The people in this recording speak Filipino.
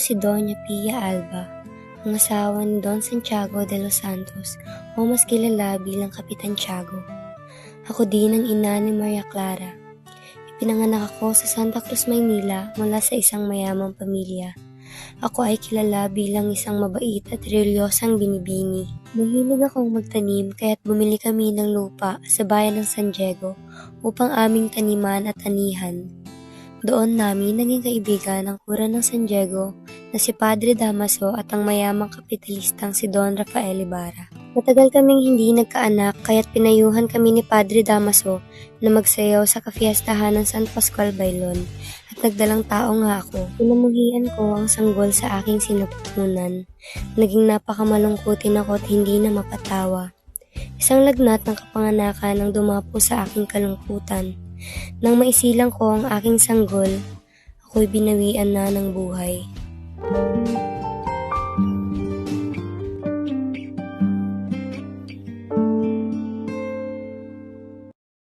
si Doña Pia Alba, ang asawa ni Don Santiago de los Santos o mas kilala bilang Kapitan Tiago. Ako din ang ina ni Maria Clara. Ipinanganak ako sa Santa Cruz, Maynila mula sa isang mayamang pamilya. Ako ay kilala bilang isang mabait at relyosang binibini. Mahilig akong magtanim kaya't bumili kami ng lupa sa bayan ng San Diego upang aming taniman at anihan. Doon namin naging kaibigan ang kura ng San Diego na si Padre Damaso at ang mayamang kapitalistang si Don Rafael Ibarra. Matagal kaming hindi nagkaanak kaya't pinayuhan kami ni Padre Damaso na magsayaw sa kafiestahan ng San Pascual Bailon at nagdalang tao nga ako. Pinamuhian ko ang sanggol sa aking sinapunan. Naging napakamalungkutin ako at hindi na mapatawa. Isang lagnat ng kapanganakan ang dumapo sa aking kalungkutan. Nang maisilang ko ang aking sanggol, ako'y binawian na ng buhay.